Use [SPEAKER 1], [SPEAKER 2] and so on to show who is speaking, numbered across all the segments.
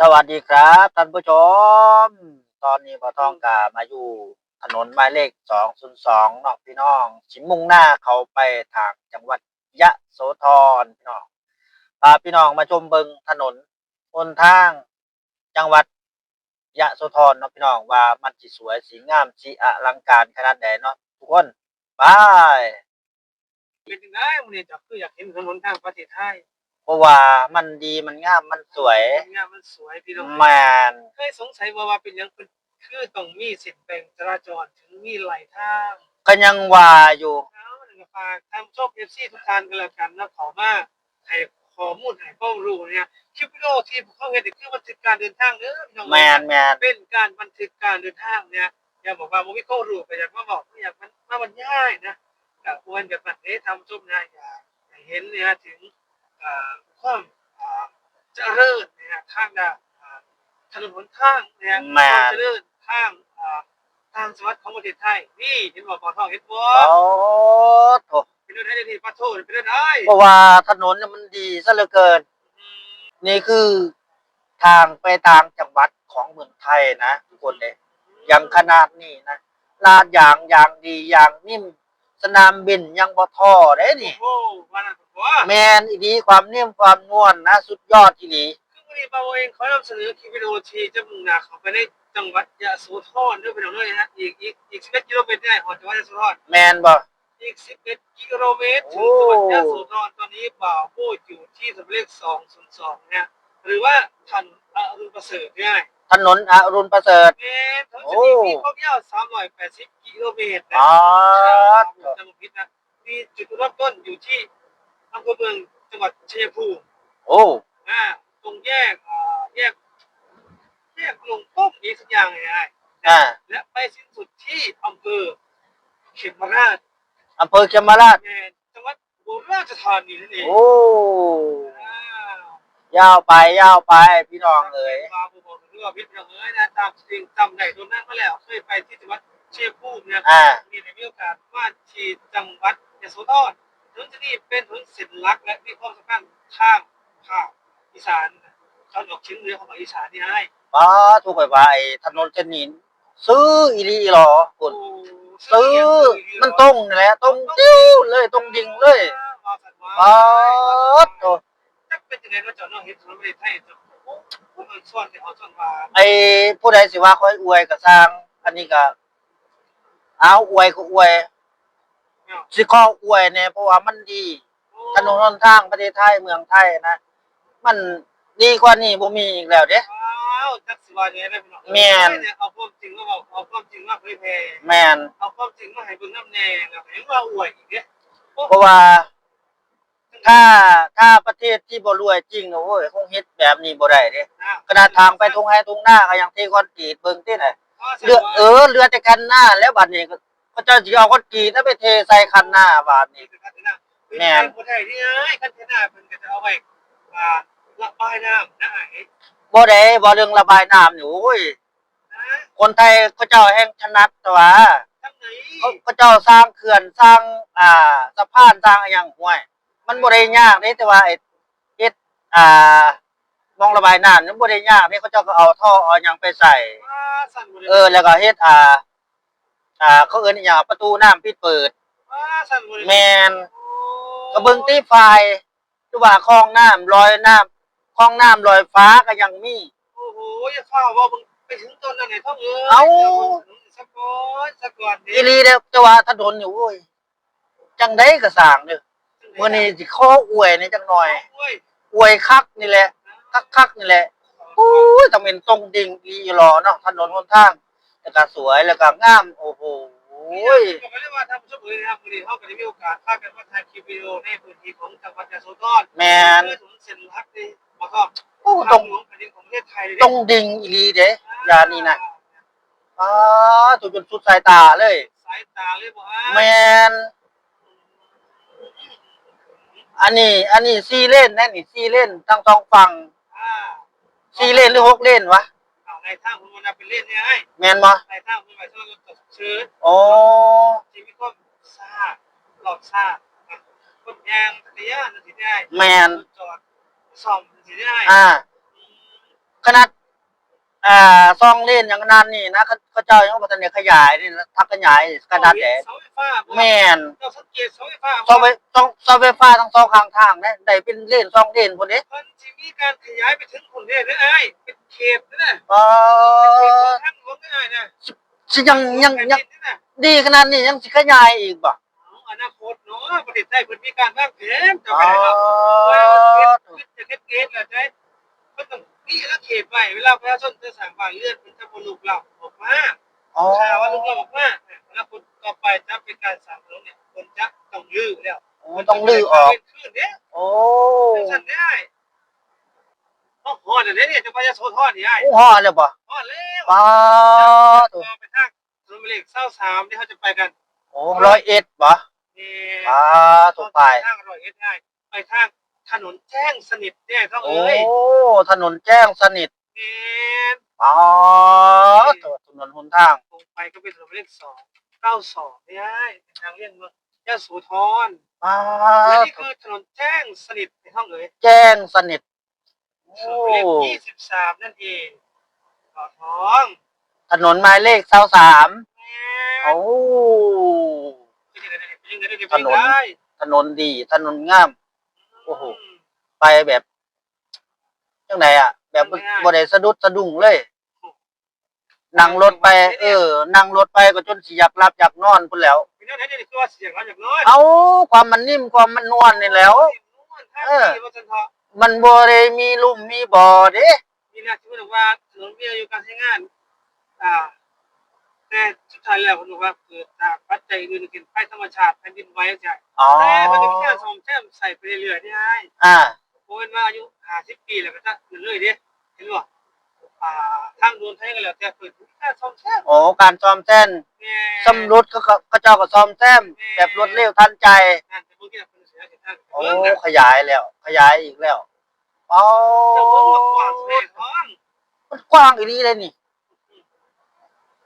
[SPEAKER 1] สวัสดีครับท่านผู้ชม ตอนนี้ปอทองกามาอยู่ถนนหมายเลขสองศูนย์สองนอกพี่น้อง ชิมมุ่งหน้าเขาไปทางจังหวัดยะโสธรพี่น้องพาพี่น้องมาชมเบิงถนนบนทางจังหวัดยะโสธรเนาะพี่น้องว่ามันสิสวยสีงามสีอลังการขนาดไหนเนาะทุกคนไป
[SPEAKER 2] เป็นยังไงมันนี่ยจะคืออยากเห็นถนนทางประเทศไทย
[SPEAKER 1] เพราะว่ามันดีมันงามมันสวย
[SPEAKER 2] งามมันสวยพี่น้อง
[SPEAKER 1] แมน
[SPEAKER 2] เคยสงสัยว่าว่าเป็นหยังเป็นคือต้องมีเส้นแบ่งจราจรถึงมีหลายทาง
[SPEAKER 1] ก็ยังว่าอยู่
[SPEAKER 2] เอาหนึ่งฝากทำชอบเอฟซีทุกท่านกันแล้วกันนะขอมาให้ข้อมูลให้ความรู้เนี่ยคลิปวิดีโอที่เขาเห็นนี่คือบันทึกการเดินทางเด้อพี่น้อง
[SPEAKER 1] แมนแมน
[SPEAKER 2] เป็นการบันทึกการเดินทางเนี่ยอย่าบอกว่ามันไม่เข้ารู้ไปอยากมาบอกไม่อยากมันมาบรรยายนะกับควรแบบนั้นเอ๊ะทำชมนะอยากให้เห็นเนี่ยถึง อ่าความอ่าเจริญเนี่ยทางด้านอ่าถนนหนทางเนี่ยความเจริญทางอ่าทางสวัสดิ์ของประเทศไทยนี่เห็นบอกปอทองเห็นบ่
[SPEAKER 1] โอ้โถ
[SPEAKER 2] เป็นเรื่องได้ที่ปะโทเป็นเรื่องได้
[SPEAKER 1] เพราะว่าถนนเนี่ยมันดีซะเหลือเกิน นี่คือทางไปทางจังหวัดของเมืองไทยนะทุกคนเลยยังขนาดนี้นะลาดยางยางดียางนิ่ม สนามบินยังบ่ท่อได้นี่
[SPEAKER 2] โอ้วันนั้นว่า
[SPEAKER 1] แมนอีดีความนิ่มความนวลนะ สุดยอดทีนี้
[SPEAKER 2] คือวันนี้เราเองเขานำเสนอคลิปวิดีโอที่จะมุ่งหน้าเข้าไปในจังหวัดยะโสธรด้วยเป็นเรื่องนะอีกอีกอีก11กิโลเมตรได้หอจังหวัดยะโสธร
[SPEAKER 1] แมนบ่
[SPEAKER 2] อีก11กิโลเมตรถึงจังหวัดยะโสธรตอนนี้บ่าวพูดอยู่ที่สำเลข202เนี่ยหรือว่าทันอรุณประเสริฐง่าย
[SPEAKER 1] ถนนอรุณประเสริฐ
[SPEAKER 2] เมตรถนนเส้นนี้มีความยาว380กิโลเมตรนะ
[SPEAKER 1] อ๋อ
[SPEAKER 2] จังหวัดพิษนะมีจุดเริ่มต้นอยู่ที่ อำเภอเมืองจังหวัดชัยภูมิ
[SPEAKER 1] โอ้
[SPEAKER 2] อ่าตรงแยกอ่าแยก แยกลงต้มอีกสักอย่างไง
[SPEAKER 1] อ่า
[SPEAKER 2] และไปสิ้นสุดที่อำเภอเขมราช
[SPEAKER 1] อำเภอเขมราช
[SPEAKER 2] แห่จังหวัดอุบลราชธานีนั่นเอง
[SPEAKER 1] โอ้
[SPEAKER 2] อ่ายา
[SPEAKER 1] วไปยาวไปพี่น้องเอ๋ย
[SPEAKER 2] มาบุบอกถึงว่าพิษอย่างเอ้ยนะตามจริงจำได้ตรงนั้นมาแล้วเคยไปที่จังหวัดเชียงภูมิเนี่ย
[SPEAKER 1] อ่า
[SPEAKER 2] มีในมีโอกาสมาที่จังหวัดยโสธร ถนนที่นี่เป็นถนนเส้นหลักและมีความสำคัญข้ามภาคอีสานตอนออกเฉียงเหนือของภาคอีสานนี่ให้
[SPEAKER 1] ป้าถูกไปว่าไอ้ถนนเส้นนี้ซื้ออีหลีหรอคุณซื้อมันตรงนี่แหละตรงจิ้วเลยตรงยิงเลยป๊าดโต
[SPEAKER 2] จักเป็นยังไงว่าเจ้าน้องเห็นถนนประเทศไทยจะโอ้โหมันส่วนที่เอาส่วนมา
[SPEAKER 1] ไอ้ผู้ใดสิว่าคอยอวยก็สร้าง อันนี้ก็เอาอวยก็อวย
[SPEAKER 2] เนี่ย
[SPEAKER 1] สิขออวยเนี่ยเพราะว่ามันดีถนนหนทางประเทศไทยเมืองไทยนะ มันดีกว่านี้บ่มีอีกแล้วเด้
[SPEAKER 2] ว้าวจักสิว่าเนี่ยได้พี่น้อง
[SPEAKER 1] แม่น
[SPEAKER 2] เนี่ยเอาความจริงมาบอกเอาความจริงมาเผยแพร่
[SPEAKER 1] แม่น
[SPEAKER 2] เอาความจริงมาให้เบิ่งน้ำแน่แล้วเห็นว่าอวยอีกเนี่ย
[SPEAKER 1] เพราะว่า ถ้าถ้าประเทศที่บ่รวยจริงนะโอ้ยคงเฮ็ดแบบนี้บ่ได้เด้ขนาดทางไปตรงให้ตรงหน้าก็ยังเทคอนกรีตเบิ่งติน่ะเรือเออเรือแต่คันหน้าแล้วบัดนี้ ก็เขาเจ้าสิเอาคอนกรีตแล้วไปเทใส่คันหน้าบัดนี้
[SPEAKER 2] แม่นบ่ได้นี่เอ้ยคันเทน่าเพิ่นก็จะเอาไว้อ่าระบายน้ำนะไอ้
[SPEAKER 1] บ่ได้บ่เรื่องระบายน้ำนี่โอ้ย
[SPEAKER 2] นะ
[SPEAKER 1] คนไทยเขาเจ้าแห่งถนัดตัว
[SPEAKER 2] ทั้งไหน
[SPEAKER 1] เขาเขาเจ้าสร้างเขื่อนสร้างอ่าสะพานสร้างอะไรอย่างห่วย มันบ่ได้ยากเด้แต่ว่าไอ้เฮ็ดอ่ามองระบายน้ำนี่บ่ได้ยากเด้เขาเจ้าก็เอาท่อเอาหยังไปใส่
[SPEAKER 2] ว่าสั่นบ่ได้
[SPEAKER 1] เออแล้วก็เฮ็ดอ่า อ่าเขาเอิ้นอหย่างประตูน้ำปิดเปิด
[SPEAKER 2] ว่าสั่นบ่ได้
[SPEAKER 1] แม่นก็เบิ่งที่ไฟหรือว่าคลองน้ำลอยน้ำคลองน้ำลอยฟ้าก็ยังมี
[SPEAKER 2] โอ้โหอย่าฟ้าว่ามึงไปถึงต้นนั้นไหนท่องเอ้ย
[SPEAKER 1] เอ้า
[SPEAKER 2] สักก่อนสักก่อนดิ
[SPEAKER 1] อีหลีเด้อแต่ว่าถนนอยู่โอ้ยจังได๋ก็สร้างเด้อมื้อนี้สิขออวยนี่จังหน่อย
[SPEAKER 2] โอ้ย
[SPEAKER 1] อวยคักนี่แหละ คักคักๆนี่แหละโอ้ยต้องเป็นตรงดิ่งอีหลอเนาะถนนหนทาง แล้วก็สวยแล้วก็งามโอ้โห
[SPEAKER 2] โอ้
[SPEAKER 1] ย
[SPEAKER 2] ยก็ไม่ได้ว่าทำชั่วโมงนะครับวันนี้เขาก็ได้มีโอกาสพากันมาถ่ายคลิปวิดีโอในพื้นที่ของจังหวัดยะโสธร
[SPEAKER 1] แม่น
[SPEAKER 2] เพื่อถนนเส้นหลักนี่แล้วก็
[SPEAKER 1] โอ้
[SPEAKER 2] ทาง
[SPEAKER 1] ตรง
[SPEAKER 2] หลวงแผ่นดินของประเทศไทยเลย
[SPEAKER 1] ตรงดิ่งอีหลีเด้ยานี่นะอ้าถูกจนสุดสายตาเลย
[SPEAKER 2] สายตาเลยบอกว่า
[SPEAKER 1] แมนอันนี้อันนี้ซีเล่นแน่นี่ซีเล่นทั้งสองฝั่ง
[SPEAKER 2] อ่า
[SPEAKER 1] ซีเล่นหรือหกเล่นวะ
[SPEAKER 2] เอาในทางคุณวันเป็นเล่นเนี่ยไอ้
[SPEAKER 1] แมนบ่
[SPEAKER 2] ในทางคุณหมายถึงรถตกเชื้อ
[SPEAKER 1] โอ้
[SPEAKER 2] ที่มีความซ่าหลอดซ่าคนยางตะยานสิได้
[SPEAKER 1] แมน
[SPEAKER 2] จอดซ่อมสิได้
[SPEAKER 1] อ่าขนาดอ่าซองเล่นอย่างนั้นนี่นะเขาเขาเจ้ายังบ่ทันได้ขยายนี่นะทักขยายขนาดแหน
[SPEAKER 2] เสาไฟฟ้าบ่
[SPEAKER 1] แม่น
[SPEAKER 2] เราสังเกตเสาไฟฟ้า
[SPEAKER 1] เสาไฟต้องเสาไฟฟ้าทั้งสองข้างทางนะได้เป็นเล่นซองเล่นพุ่นนี้
[SPEAKER 2] มันจะมีการขยายไปถึงคนเด้ได้ไอ้เป็นเข ตนะ
[SPEAKER 1] อ๋อ
[SPEAKER 2] ทางหลวงได้นะ
[SPEAKER 1] สิยังยังยัง
[SPEAKER 2] นะ
[SPEAKER 1] ดีขนาดนี้ยังสิขยายอีกบ่
[SPEAKER 2] อนาคตเนาะประเทศไทยเพิ่นมีการวางแผนจะ
[SPEAKER 1] อ๋
[SPEAKER 2] ไป
[SPEAKER 1] อ
[SPEAKER 2] เนาะว่าจะเฮ็ดเกตแล้วได้ก็ต้องมีอาเขตไว้เวลาประชาชนจะสั่งบ้านเรือนมันจะบ่ลุกลามออกมา
[SPEAKER 1] อ๋อ
[SPEAKER 2] ถ้าว่าลุกลามออกมาอนาคตต่อไปจะเป็นการสร้างถนนเนี่ยคนจะต้องลื้อแล้ว
[SPEAKER 1] โอ้ต้องลื้อออก
[SPEAKER 2] ขึ้นเด้
[SPEAKER 1] โอ้
[SPEAKER 2] สั่นได้ โอ้โหเดี๋ยวนี้จะไปจะโซทอดนี่ไอ้
[SPEAKER 1] โอ้ฮอดเลยบ่
[SPEAKER 2] ทอดแล้ว
[SPEAKER 1] ป้า
[SPEAKER 2] ต่อไปทางถนนหมายเลข23ที่เขาจะไปกัน
[SPEAKER 1] โอ้ร้อยเอ็ดบ่
[SPEAKER 2] นี่
[SPEAKER 1] ป้าถูกไป
[SPEAKER 2] ทางร้อยเอ็ดได้ไปทางถนนแจ้งสนิทเนี่ยต้อง
[SPEAKER 1] โอ้
[SPEAKER 2] เอ้ย
[SPEAKER 1] ถนนแจ้งสนิท
[SPEAKER 2] นี่
[SPEAKER 1] อ๋อตัวถนนหนทาง
[SPEAKER 2] ตรงไปก็เป็นถนนหมายเลขสองเก้าสองนี่ไอ้เป็นทางเลี่ยงเมืองยะโสธร
[SPEAKER 1] ป้า
[SPEAKER 2] และนี่คือถนนแจ้งสนิทในห้องเอ๋ย
[SPEAKER 1] แจ้งสนิท
[SPEAKER 2] เลขยี่สิบสามนั่นเองต่อท้อง
[SPEAKER 1] ถนนหมายเลขเสาสาม
[SPEAKER 2] แม่
[SPEAKER 1] โอ้
[SPEAKER 2] เป็นยังไงได้เป็นยังไงได้เป็น
[SPEAKER 1] ถ
[SPEAKER 2] ยัง
[SPEAKER 1] นน
[SPEAKER 2] ไงได้
[SPEAKER 1] ถนนดี ถนนงาม โอ้โห ไปแบบจังไดอะ แบบบ่ได้สะดุดสะดุ้งเลย นั่งรถไป เออ นั่งรถไปก็จนสิอยากหลับอยากนอนพุ่นแล้ว
[SPEAKER 2] เป็นยังไงได้คือว่าเสียงเราอย่างน้อย
[SPEAKER 1] เอาความมันนิ่มความมันนวลนี่แหล้ว
[SPEAKER 2] เออว่าจันทร์
[SPEAKER 1] มันบ่ได้มีลุ่มมีบ่อเด้
[SPEAKER 2] นี่นะที่บอกว่าถนนมีอายุการใช้งาน อ่า แต่สุดท้ายแล้วผมบอกว่าเกิดจากปัจจัยอื่นเกินภัยธรรมชาติแผ่นดินไหวใช่
[SPEAKER 1] อ๋อ
[SPEAKER 2] แต่มันจะมีการซ่อมแซมใส่ไปเรื่อยๆนี่ไง
[SPEAKER 1] อ่า
[SPEAKER 2] โอ้ยว่าอายุ50ปีแล้วก็จะเรื่อยๆดิเห็นบ่อ่าทางด่วนไทยก็แล้วแต่เปิดมีการซ่อมแซม
[SPEAKER 1] โอ้การซ่อมแซม
[SPEAKER 2] แม่
[SPEAKER 1] สำรุดก็ก็ก็เจ้าก็ซ่อมแซมแบบรวดเร็วทันใจ
[SPEAKER 2] นั่น
[SPEAKER 1] โอ้
[SPEAKER 2] เบิ่งน่ะ
[SPEAKER 1] ขยายแล้ว ขยายอีกแล้วอ๋อ
[SPEAKER 2] แต่เบิ่งว่ากว้างแท้ท้อง
[SPEAKER 1] มันกว้างอีนี้เลยนี่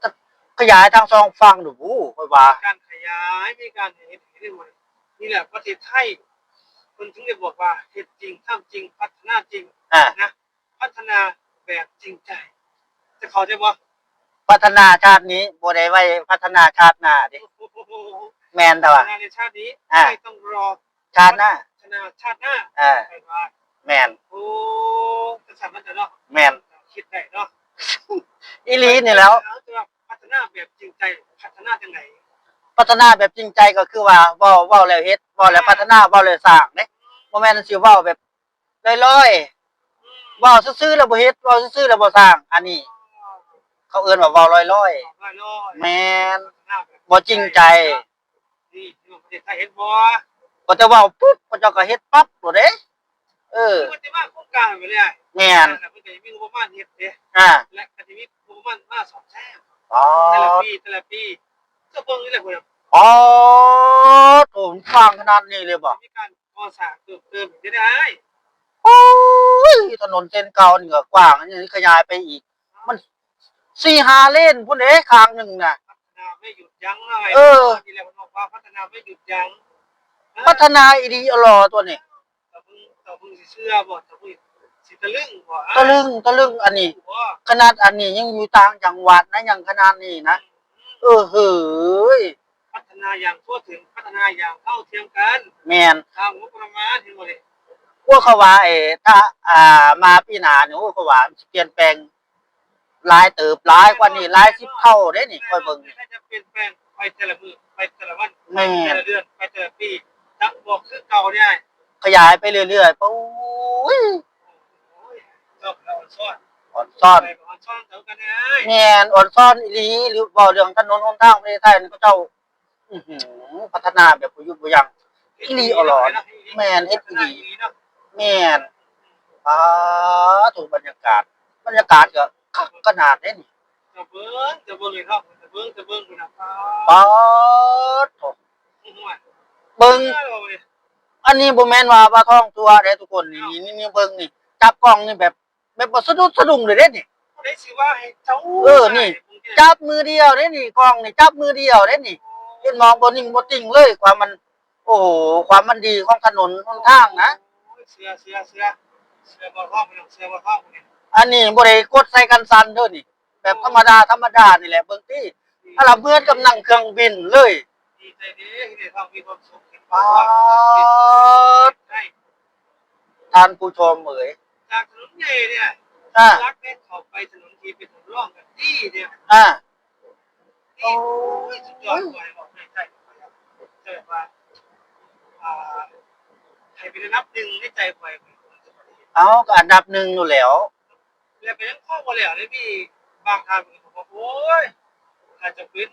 [SPEAKER 1] แต่ขยายทางสองฝั่งดูบูค่อยว่า
[SPEAKER 2] การขยายมีการเห็นเห็นไหมนี่แหละประเทศไทยคนถึงได้บอกว่าเฮ็ดจริงทำจริงพัฒนาจริง
[SPEAKER 1] อ่า
[SPEAKER 2] นะพัฒนาแบบจริงใจ จะเข้าใจบ่
[SPEAKER 1] พัฒนาชาตินี้บ่ได้ไว้พัฒนาชาติหน้าเดิ
[SPEAKER 2] โอ้โห
[SPEAKER 1] แมนแต่
[SPEAKER 2] พั
[SPEAKER 1] ว่า
[SPEAKER 2] ฒนาในชาตินี้
[SPEAKER 1] อ่า
[SPEAKER 2] ไม่ต้องรอ
[SPEAKER 1] ชาติหน้า
[SPEAKER 2] พัฒนาชาติหน้า
[SPEAKER 1] อ่า
[SPEAKER 2] ไปว่า
[SPEAKER 1] แมน
[SPEAKER 2] โอ้จะสั่นมันจะเนาะ
[SPEAKER 1] แมน
[SPEAKER 2] คิดได้เนาะ
[SPEAKER 1] อีหลีนี่แล้ว
[SPEAKER 2] เอาจะว่าพัฒนาแบบจริงใจพัฒนาจังไง
[SPEAKER 1] พัฒนาแบบจริงใจก็คือว่าเว้าเว้าแล้วเฮ็ดเว้าแล้วพัฒนาเว้าแล้วสร้างเด้บ่แม่นสิเว้าแบบลอยๆเว้าซื่อๆแล้วบ่เฮ็ดเว้าซื่อๆแล้วบ่สร้าง อันนี้ เขาเอิ้นว่าเว้าลอย
[SPEAKER 2] ร้อย
[SPEAKER 1] ๆแม่น
[SPEAKER 2] พัฒนาแบบ
[SPEAKER 1] บ่จริงใจ
[SPEAKER 2] นี่ที่ประเทศไทยเห็นบ่
[SPEAKER 1] ก็จะเว้าปุ๊บก็เจ้าก็เฮ็ดปั๊บโลดเด้เออ
[SPEAKER 2] มันจะมาโครงการไปเลย
[SPEAKER 1] แม่น
[SPEAKER 2] แต่เพิ่นก็จะมีงบประมาณเฮ็ดเด้
[SPEAKER 1] อ่า
[SPEAKER 2] และก็จะมีงบประมาณมาสอบแทน
[SPEAKER 1] อ๋อ
[SPEAKER 2] แต่ละปีแต่ละปีก็เบิ่งนี่แหละพุ่น
[SPEAKER 1] อ๋อโถมฟังขนาดนี้เลยบ่
[SPEAKER 2] มีการก่อสร้างเพิ่มเติมอีกได้
[SPEAKER 1] โอ้ยถนนเส้นเก่านี่ก็กว้างอันนี้ขยายไปอีก มัน4-5เลนพุ่นเด้ข้างหนึงน่ะ
[SPEAKER 2] พัฒนาไม่หยุดยั้งอะไร
[SPEAKER 1] เออ
[SPEAKER 2] ที่แล้วมันบอกว่าพัฒนาไม่หยุดยั้ง
[SPEAKER 1] พัฒนาอีดีอลอตัวนี้
[SPEAKER 2] แต่เพิ่งแต่เพิ่งสิเชื่อบ่แต่เพิ่งสิตะลึงบ่
[SPEAKER 1] ตะลึงตะลึงอันนี้
[SPEAKER 2] บ่
[SPEAKER 1] ขนาดอันนี้ยังอยู่ต่างจังหวัดนะยังขนาดนี้นะเออเฮ้ย
[SPEAKER 2] พัฒนาอย่างทั่วถึงพัฒนาอย่างเท่าเทียมกัน
[SPEAKER 1] แมน
[SPEAKER 2] ทางงบประมาณเห็นบ่เลย
[SPEAKER 1] พวกเขาว่าเออถ้าอ่ามาปีหน้าเนี่ยพวกเขาว่าสิเปลี่ยนแปลงหลายเติบหลายกว่านี้หลายสิบเท่าเด้นี่ค่อยเบิ่งนี่
[SPEAKER 2] ถ้าจะเปลี่ยนแปลงไปแต่ละมื้อไปแต่ละวัน
[SPEAKER 1] แม่
[SPEAKER 2] แต่ละเดือนไปแต่ละปี จะบอกคือเก่าได้
[SPEAKER 1] ขยายไปเรื่อยๆปุ้ย
[SPEAKER 2] โอ้ยจบแล้วซ่อน
[SPEAKER 1] อ่อนซ่อน
[SPEAKER 2] ไปอ่อนซ่อนเท่ากันได้
[SPEAKER 1] แม่นอ่อนซ่อนอีหลีหรือเว้าเรื่องถนนหนทางประเทศไทยนี่เขาเจ้าอื้อหือพัฒนาแบบบ่หยุดบ่ยั้งอีหลีเอาหรอแม่นเฮ็ดอีหลี
[SPEAKER 2] เนาะ
[SPEAKER 1] แม่นอ่าถูกบรรยากาศ บรรยากาศก็คักขนาดนี้นี่
[SPEAKER 2] จะเบิ่งจะเบิ่งเลยเนาะจะเบิ่งจะเบิ่งคุณน่ะ
[SPEAKER 1] ป๊าดโถ
[SPEAKER 2] หัว
[SPEAKER 1] เบิ่ง
[SPEAKER 2] เบิ่ง
[SPEAKER 1] อันนี้บ่แม่นว่าว่าท่องตัวเด้ทุกคนนี่นี่นี่เบิ่งนี่จับกล้องนี่แบบ แบบบ่สะดุดสะดุ้งเลยเด้นี่
[SPEAKER 2] ได้สิว่าให้เจ้า
[SPEAKER 1] เออนี่ จับมือเดียวเด้นี่กล้องนี่จับมือเดียวเด้นี่เห็นมองบ่นิ่งบ่ติ่งเลยความมัน โอ้โหความมันดีของถนนหนทางนะ
[SPEAKER 2] เสือเสือเสือเสือบ่ท้องเสือบ่ท้องนี่
[SPEAKER 1] อันนี้บ่ได้กดใส่กันสั่นเด้อนี่ แบบธรรมดาธรรมดานี่แหละเบิ่งที่ถ้าเราเมื่อนกับนั่งเครื่องบินเลย
[SPEAKER 2] ดีใจดีที่ได้ทำมีความสุขเห็น
[SPEAKER 1] ป๊า
[SPEAKER 2] ว่า
[SPEAKER 1] ด
[SPEAKER 2] ได้
[SPEAKER 1] ท่านผู้ชมเอ๋ย
[SPEAKER 2] จากถนนใหญ่เนี่ย
[SPEAKER 1] อ่า
[SPEAKER 2] รักเนี่ยเขาไปถนนที่เป็นถนนร่องกันดีเนี่ย
[SPEAKER 1] อ่า
[SPEAKER 2] นี่โอ้ยสุดยอดเลยบอกไม่ใช่เจอว่าอ่าใครเป็นนับหนึ่งในใจใคร
[SPEAKER 1] เอาก็อันดับหนึ่งอยู่แล้ว
[SPEAKER 2] แล้วเป็นข้อมูลแล้วได้มีบางทางผมบอกโอ้ยอาจจะเป็น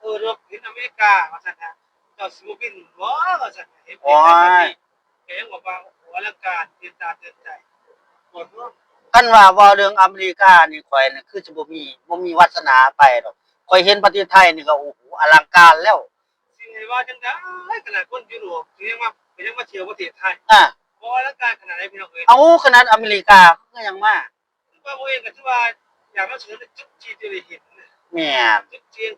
[SPEAKER 2] เออรบเป็นอเมริกามาสั่นนะก็สิบบินว้ามาสั่นเห็นเป็นแบบนี้แกยังบอกว่าหัวลังการเตือนตาเตือนใจหมดว่า
[SPEAKER 1] คันว่าเว้าเรื่องอเมริกานี่ข่อยนี่คือสิบ่มีบ่มีวาสนาไปดอกข่อยเห็นประเทศไทยนี่ก็โอ้โหอลังการแล้ว
[SPEAKER 2] สิ่งไหนว่าจังได้ขนาดคนยุโรปยังมายังมาเที่ยวประเทศไทย
[SPEAKER 1] อ่า
[SPEAKER 2] เพราะลังการขนาดไหนพี่น้องเอ้ย
[SPEAKER 1] เอาขนาดอเมริกาก็ยังมา
[SPEAKER 2] ว่าโมเองก็ที่ว่าอยากมาเชิญจุดจีนที่ได้เห็น
[SPEAKER 1] แม่น
[SPEAKER 2] จุดจีน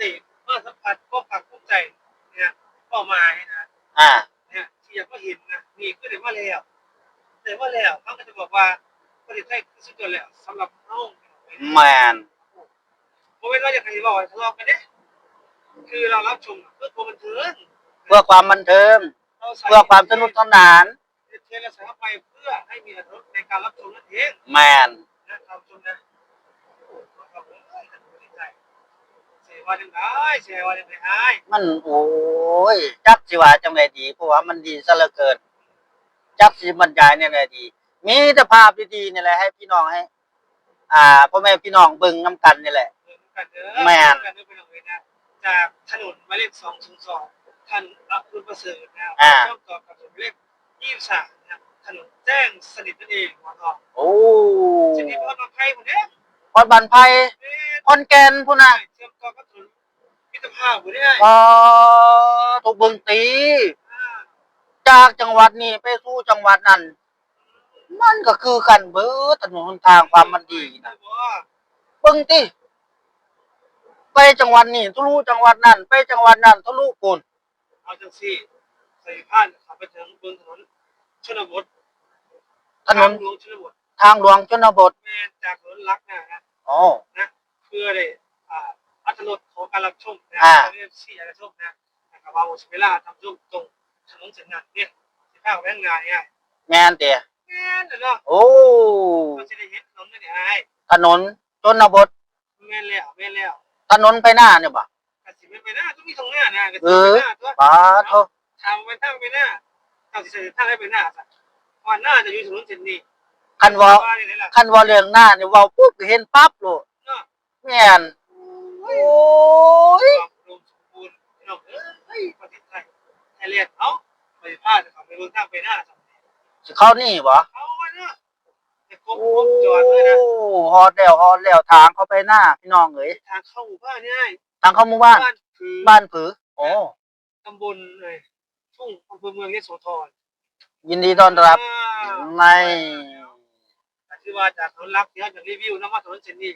[SPEAKER 2] ติเมื่อสัมผัสก็ปักภูมิใจเนี่ยเป้าหมายนะ
[SPEAKER 1] อ่า
[SPEAKER 2] เนี่ยที่อยากมาเห็นนะนี่คือได้มาแล้วได้มาแล้วเขาก็จะบอกว่าประเทศไทยคือสุดยอดแล้วสำหรับน้อง
[SPEAKER 1] แม่น
[SPEAKER 2] โมเมนต์ว่าอยากให้บอกทะเลาะกันเนี่ยคือเรารับชมเพื่อความบันเทิง
[SPEAKER 1] เพื่อความบันเทิง เพื่อความสนุกสนาน
[SPEAKER 2] เทเลสารไปเพื่อให้มีอรรถรสในการรับชมนั่นเอง
[SPEAKER 1] แม่น
[SPEAKER 2] นะรับชมนะครับผมเสีย ว่าจังไดเสียว่าจังได
[SPEAKER 1] มันโอ้ยจักสิว่าจังไดดีเพราะว่ามันดีซะเหลือเกินจักสิบรรยายเนี่ยแหละดี มีแต่ภาพดีๆนี่แหละให้พี่น้องให้ อ่าพ่อแม่พี่น้องเบิ่งนํกันนี่แหละ
[SPEAKER 2] กันเด้อ
[SPEAKER 1] แม่น
[SPEAKER 2] กันเด้อไปลงเลยนะจากถนนหมายเลข202ท่านอัครประเสริฐนะครับ
[SPEAKER 1] อ่า
[SPEAKER 2] ช่องต่อกับถนนเลข23นะครับถนนแจ้งสนิทนั่นเองหัวทอง
[SPEAKER 1] โอ้
[SPEAKER 2] ชนิดว่ามาไพ่หมดเด้
[SPEAKER 1] พอดบันไพ
[SPEAKER 2] เอ๊ะ
[SPEAKER 1] คอนแก่นพุ่นน่ะ
[SPEAKER 2] เชื่อมต่อกับถนนมิตรภาพหมดได้
[SPEAKER 1] อ๋อถูกเบิ่งตี จากจังหวัดนี้ไปสู่จังหวัดนั้น มันก็คือกันเบิดถนนหนทางความมันดีนะเบิ่งติไปจังหวัดนี้ทะลุจังหวัดนั้น ไปจังหวัดนั้นทะลุปุ่น
[SPEAKER 2] เอาจังซี่ใส่ผ่านขับไปถึงบนถนนชนบท
[SPEAKER 1] ถนน
[SPEAKER 2] หลวงชนบท
[SPEAKER 1] ทางหลวงชนบท
[SPEAKER 2] แม่นจากถนนลักนะนะ
[SPEAKER 1] อ๋อ
[SPEAKER 2] นะเพื่อได้อ่าอัตรสของการรับชมนะ
[SPEAKER 1] อ่า
[SPEAKER 2] เรียกสี่การรับชมนะนะครับว่าเวลาทำชมตรงถนนเส้นนั้นเนี่ยสิข้าวแรงงานเนี่ย
[SPEAKER 1] แม่นเตะ
[SPEAKER 2] แม่นเนาะ
[SPEAKER 1] โอ้
[SPEAKER 2] ก็จะได้เห็นถนนนั่นไง
[SPEAKER 1] ถนนชนบท
[SPEAKER 2] แม่นแล้วแม่นแล้ว
[SPEAKER 1] ถนนไปหน้าเนี่ยบ่
[SPEAKER 2] กสิไม่ไปหน้าต้องมีตรงหน้านะกสิ
[SPEAKER 1] เอ
[SPEAKER 2] ไป
[SPEAKER 1] อ
[SPEAKER 2] หน้าตัว
[SPEAKER 1] ปาโท
[SPEAKER 2] ทางไปทางไปหน้าทางสิเสด็จทางให้ไปหน้าซะวันหน้าจะอยู่ถนนเส้นนี้
[SPEAKER 1] คันว่า
[SPEAKER 2] ว่านี่แหละ
[SPEAKER 1] คันว่าเรื่องหน้าเนี่ยเว้าปุ๊บก็เห็นปั๊บโลด
[SPEAKER 2] เนาะ
[SPEAKER 1] แม่นโอ้ย
[SPEAKER 2] ความอุดมสมบูรณ์พี่น้องเอ้ยประเทศไทยไทยเรียนเอาไปพลาดเขาไปเบิ่งทางไปหน้าซะ
[SPEAKER 1] สิเข้านี่บ่
[SPEAKER 2] เอาไว้เนาะไอ้กบ
[SPEAKER 1] โอ้
[SPEAKER 2] กบจอดเลยนะ
[SPEAKER 1] ฮอดแล้วฮอดแล้วทางเข้าไปหน้าพี่น้องเอ้ย
[SPEAKER 2] ทางเข้าหมู่บ้านนี่ไง
[SPEAKER 1] ทางเข้าหมู่บ้าน
[SPEAKER 2] บ้านคือ
[SPEAKER 1] บ้านผือโอ้
[SPEAKER 2] ตำบลเลยทุ่งอำเภอเมืองยโสธร
[SPEAKER 1] ยินดีต้อนรับ
[SPEAKER 2] อ่า
[SPEAKER 1] ใน
[SPEAKER 2] แต่ที่ว่าจากถนนลักที่เขาจะรีวิวนะว่าถนนเส้นนี้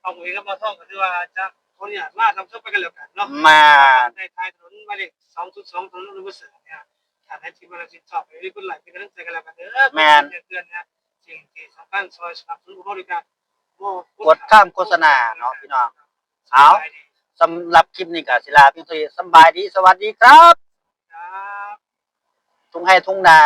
[SPEAKER 2] เอาหมวยกับมาท่องก็คือว่าจะคนเนี่ยมาทำช่วไปกันแล้วกันเนาะ
[SPEAKER 1] มา
[SPEAKER 2] ในท้ายถนนหมายเลขสองจุดสองถนนรุ่งเสือเนี่ยถ้าให้ทีมงานสินชอบไปรีบเป็นไหลเป็นกำลังใจกันแล้วกันเด้อเตือนนะสิ่งที่สำคัญซอยสนับสนุนบริการ
[SPEAKER 1] กดข้ามโฆษณาเนาะพี่น้องเอาสำหรับคลิปนี้ก็ศิลาเพียงเท่านี้สำบายดี สวัสดีครับ
[SPEAKER 2] ครับ
[SPEAKER 1] ทุ่งให้ทุ่งนา